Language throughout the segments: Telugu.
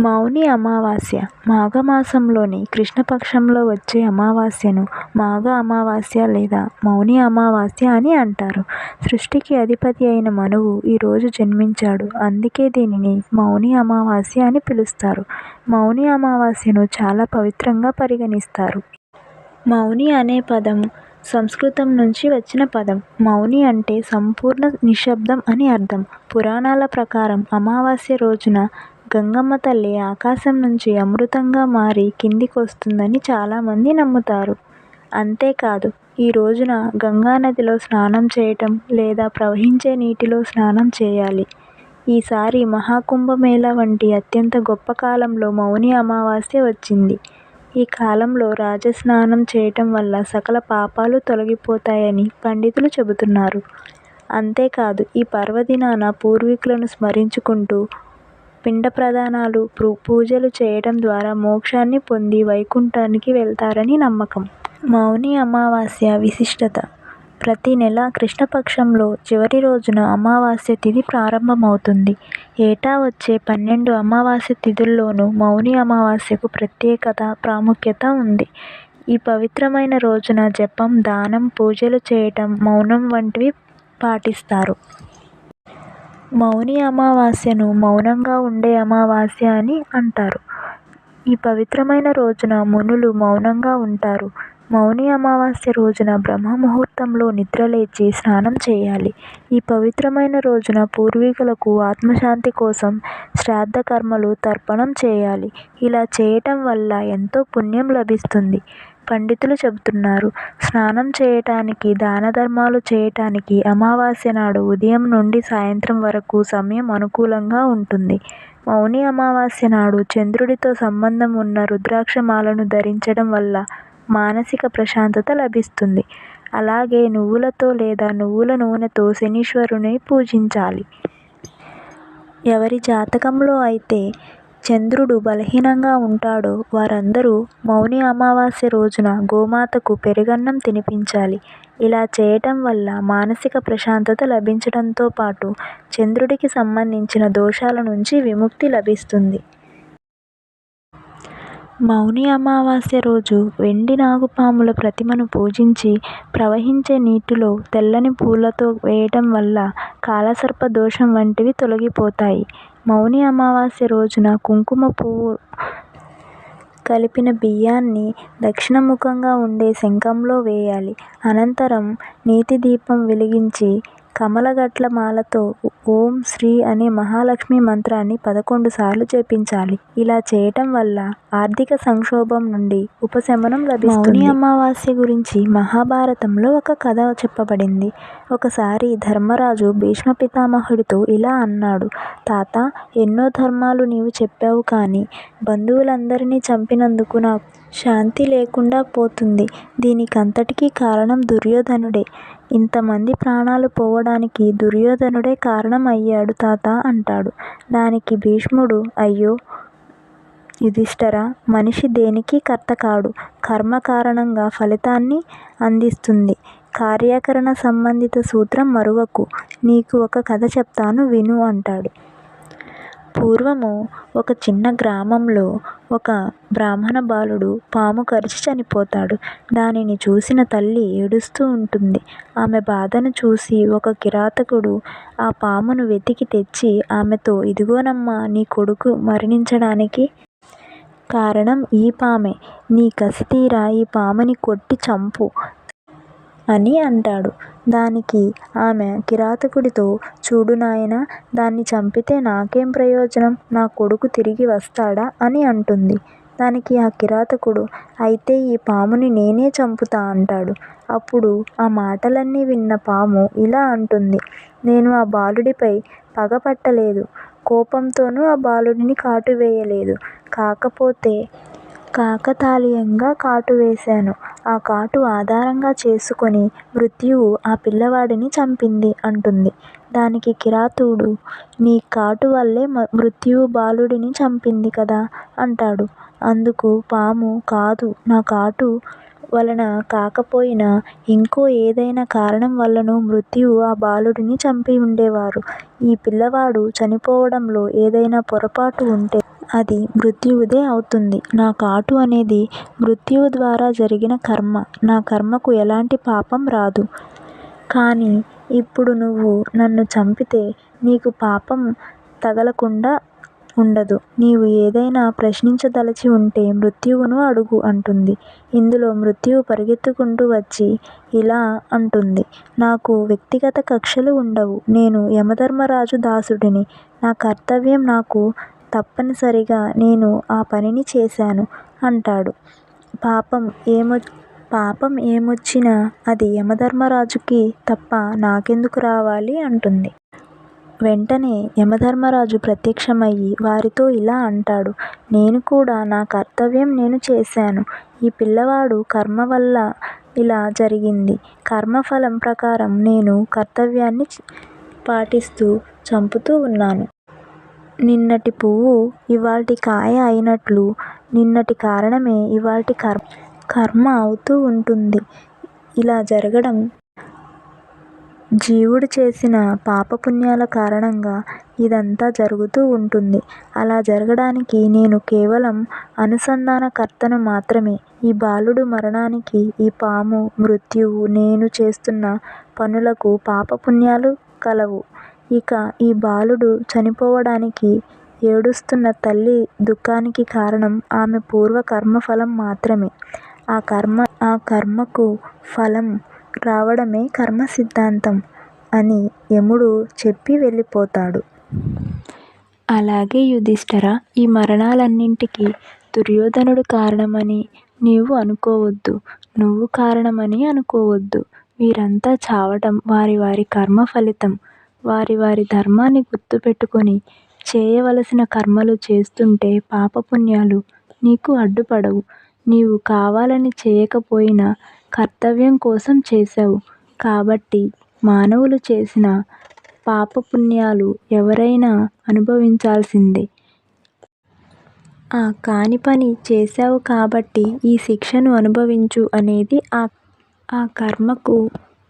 మౌని అమావాస్య మాఘమాసంలోని కృష్ణపక్షంలో వచ్చే అమావాస్యను మాఘ అమావాస్య లేదా మౌని అమావాస్య అని అంటారు. సృష్టికి అధిపతి అయిన మనువు ఈరోజు జన్మించాడు. అందుకే దీనిని మౌని అమావాస్య అని పిలుస్తారు. మౌని అమావాస్యను చాలా పవిత్రంగా పరిగణిస్తారు. మౌని అనే పదం సంస్కృతం నుంచి వచ్చిన పదం. మౌని అంటే సంపూర్ణ నిశ్శబ్దం అని అర్థం. పురాణాల ప్రకారం అమావాస్య రోజున గంగమ్మ తల్లి ఆకాశం నుంచి అమృతంగా మారి కిందికొస్తుందని చాలామంది నమ్ముతారు. అంతేకాదు ఈ రోజున గంగా నదిలో స్నానం చేయటం లేదా ప్రవహించే నీటిలో స్నానం చేయాలి. ఈసారి మహాకుంభమేళా వంటి అత్యంత గొప్ప కాలంలో మౌని అమావాస్య వచ్చింది. ఈ కాలంలో రాజస్నానం చేయటం వల్ల సకల పాపాలు తొలగిపోతాయని పండితులు చెబుతున్నారు. అంతేకాదు ఈ పర్వదినాన పూర్వీకులను స్మరించుకుంటూ పిండ పిండప్రదానాలు, పూజలు చేయటం ద్వారా మోక్షాన్ని పొంది వైకుంఠానికి వెళ్తారని నమ్మకం. మౌని అమావాస్య విశిష్టత ప్రతి నెల కృష్ణపక్షంలో చివరి రోజున అమావాస్య తిథి ప్రారంభమవుతుంది. ఏటా వచ్చే పన్నెండు అమావాస్య తిథుల్లోనూ మౌని అమావాస్యకు ప్రత్యేకత, ప్రాముఖ్యత ఉంది. ఈ పవిత్రమైన రోజున జపం, దానం, పూజలు చేయటం, మౌనం వంటివి పాటిస్తారు. మౌని అమావాస్యను మౌనంగా ఉండే అమావాస్య అని అంటారు. ఈ పవిత్రమైన రోజున మునులు మౌనంగా ఉంటారు. మౌని అమావాస్య రోజున బ్రహ్మ ముహూర్తంలో నిద్రలేచి స్నానం చేయాలి. ఈ పవిత్రమైన రోజున పూర్వీకులకు ఆత్మశాంతి కోసం శ్రాద్ధకర్మలు తర్పణం చేయాలి. ఇలా చేయటం వల్ల ఎంతో పుణ్యం లభిస్తుంది పండితులు చెబుతున్నారు. స్నానం చేయటానికి, దానధర్మాలు చేయటానికి అమావాస్య నాడు ఉదయం నుండి సాయంత్రం వరకు సమయం అనుకూలంగా ఉంటుంది. మౌని అమావాస్య నాడు చంద్రుడితో సంబంధం ఉన్న రుద్రాక్షమాలను ధరించడం వల్ల మానసిక ప్రశాంతత లభిస్తుంది. అలాగే నువ్వులతో లేదా నువ్వుల నూనెతో శనీశ్వరుని పూజించాలి. ఎవరి జాతకంలో అయితే చంద్రుడు బలహీనంగా ఉంటాడో వారందరూ మౌని అమావాస్య రోజున గోమాతకు పెరుగన్నం తినిపించాలి. ఇలా చేయటం వల్ల మానసిక ప్రశాంతత లభించడంతో పాటు చంద్రుడికి సంబంధించిన దోషాల నుంచి విముక్తి లభిస్తుంది. మౌని అమావాస్య రోజు వెండి నాగుపాముల ప్రతిమను పూజించి ప్రవహించే నీటిలో తెల్లని పూలతో వేయటం వల్ల కాలసర్ప దోషం వంటివి తొలగిపోతాయి. మౌని అమావాస్య రోజున కుంకుమ పువ్వు కలిపిన బియ్యాన్ని దక్షిణముఖంగా ఉండే శంఖంలో వేయాలి. అనంతరం నీతి దీపం వెలిగించి కమలగట్ల మాలతో ఓం శ్రీ అనే మహాలక్ష్మి మంత్రాన్ని పదకొండు సార్లు జపించాలి. ఇలా చేయటం వల్ల ఆర్థిక సంక్షోభం నుండి ఉపశమనం లభిస్తుంది. మౌని అమావాస్య గురించి మహాభారతంలో ఒక కథ చెప్పబడింది. ఒకసారి ధర్మరాజు భీష్మ పితామహుడితో ఇలా అన్నాడు తాత ఎన్నో ధర్మాలు నీవు చెప్పావు కానీ బంధువులందరినీ చంపినందుకు నాకు శాంతి లేకుండా పోతుంది. దీనికంతటికీ కారణం దుర్యోధనుడే. ఇంతమంది ప్రాణాలు పోవడానికి దుర్యోధనుడే కారణం అయ్యాడు తాతా అంటాడు. దానికి భీష్ముడు అయ్యో యుధిష్ఠిరా! మనిషి దేనికీ కర్త కాడు. కర్మ కారణంగా ఫలితాన్ని అందిస్తుంది. కార్యకరణ సంబంధిత సూత్రం మరువకు. నీకు ఒక కథ చెప్తాను విను అంటాడు. పూర్వము ఒక చిన్న గ్రామంలో ఒక బ్రాహ్మణ బాలుడు పాము కరిచి చనిపోతాడు. దానిని చూసిన తల్లి ఏడుస్తూ ఉంటుంది. ఆమె బాధను చూసి ఒక కిరాతకుడు ఆ పామును వెతికి తెచ్చి ఆమెతో ఇదిగోనమ్మా నీ కొడుకు మరణించడానికి కారణం ఈ పామే. నీ కసితీర ఈ పాముని కొట్టి చంపు అని అంటాడు. దానికి ఆమె కిరాతకుడితో చూడు నాయనా దాన్ని చంపితే నాకేం ప్రయోజనం? నా కొడుకు తిరిగి వస్తాడా? అని అంటుంది. దానికి ఆ కిరాతకుడు అయితే ఈ పాముని నేనే చంపుతా అంటాడు. అప్పుడు ఆ మాటలన్నీ విన్న పాము ఇలా అంటుంది నేను ఆ బాలుడిపై పగ పట్టలేదు. కోపంతోనూ ఆ బాలుడిని కాటు వేయలేదు. కాకపోతే కాకతాళీయంగా కాటు వేశాను. ఆ కాటు ఆధారంగా చేసుకొని మృత్యువు ఆ పిల్లవాడిని చంపింది అంటుంది. దానికి కిరాతుడు నీ కాటు వల్లే మృత్యువు బాలుడిని చంపింది కదా అంటాడు. అందుకు పాము కాదు నా కాటు వలన కాకపోయినా ఇంకో ఏదైనా కారణం వల్లనో మృత్యువు ఆ బాలుడిని చంపి ఉండేవారు. ఈ పిల్లవాడు చనిపోవడంలో ఏదైనా పొరపాటు ఉంటే అది మృత్యువుదే అవుతుంది. నా కాటు అనేది మృత్యువు ద్వారా జరిగిన కర్మ. నా కర్మకు ఎలాంటి పాపం రాదు. కానీ ఇప్పుడు నువ్వు నన్ను చంపితే నీకు పాపం తగలకుండా ఉండదు. నీవు ఏదైనా ప్రశ్నించదలచి ఉంటే మృత్యువును అడుగు అంటుంది. ఇందులో మృత్యువు పరిగెత్తుకుంటూ వచ్చి ఇలా అంటుంది. నాకు వ్యక్తిగత కక్షలు ఉండవు. నేను యమధర్మరాజు దాసుడిని. నా కర్తవ్యం నాకు తప్పనిసరిగా నేను ఆ పనిని చేశాను అంటాడు. పాపం ఏమొ పాపం ఏమొచ్చినా అది యమధర్మరాజుకి తప్ప నాకెందుకు రావాలి అంటుంది. వెంటనే యమధర్మరాజు ప్రత్యక్షమయ్యి వారితో ఇలా అంటాడు. నేను కూడా నా కర్తవ్యం నేను చేశాను. ఈ పిల్లవాడు కర్మ వల్ల ఇలా జరిగింది. కర్మఫలం ప్రకారం నేను కర్తవ్యాన్ని పాటిస్తూ చంపుతూ ఉన్నాను. నిన్నటి పువ్వు ఇవాల్టి కాయ అయినట్లు నిన్నటి కారణమే ఇవాల్టి కర్మ కర్మ అవుతూ ఉంటుంది. ఇలా జరగడం జీవుడు చేసిన పాపపుణ్యాల కారణంగా ఇదంతా జరుగుతూ ఉంటుంది. అలా జరగడానికి నేను కేవలం అనుసంధానకర్తను మాత్రమే. ఈ బాలుడు మరణానికి ఈ పాము మృత్యువు నేను చేస్తున్న పనులకు పాపపుణ్యాలు కలవు. ఇక ఈ బాలుడు చనిపోవడానికి ఏడుస్తున్న తల్లి దుఃఖానికి కారణం ఆమె పూర్వ కర్మఫలం మాత్రమే. ఆ కర్మ ఆ కర్మకు ఫలం రావడమే కర్మ సిద్ధాంతం అని యముడు చెప్పి వెళ్ళిపోతాడు. అలాగే యుధిష్ఠర ఈ మరణాలన్నింటికీ దుర్యోధనుడు కారణమని నీవు అనుకోవద్దు. నువ్వు కారణమని అనుకోవద్దు. వీరంతా చావటం వారి వారి కర్మ ఫలితం వారి వారి ధర్మాన్ని గుర్తుపెట్టుకొని చేయవలసిన కర్మలు చేస్తుంటే పాపపుణ్యాలు నీకు అడ్డుపడవు. నీవు కావాలని చేయకపోయినా కర్తవ్యం కోసం చేశావు. కాబట్టి మానవులు చేసిన పాపపుణ్యాలు ఎవరైనా అనుభవించాల్సిందే. ఆ కాని పని చేశావు కాబట్టి ఈ శిక్షను అనుభవించు అనేది ఆ ఆ కర్మకు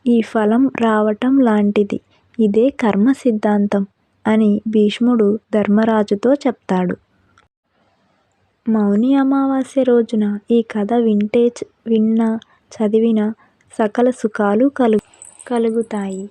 ఈ ఫలం రావటం లాంటిది. ఇదే కర్మ సిద్ధాంతం అని భీష్ముడు ధర్మరాజుతో చెప్తాడు. మౌని అమావాస్య రోజున ఈ కథ వింటే విన్నా చదివినా సకల సుఖాలు కలు కలుగుతాయి.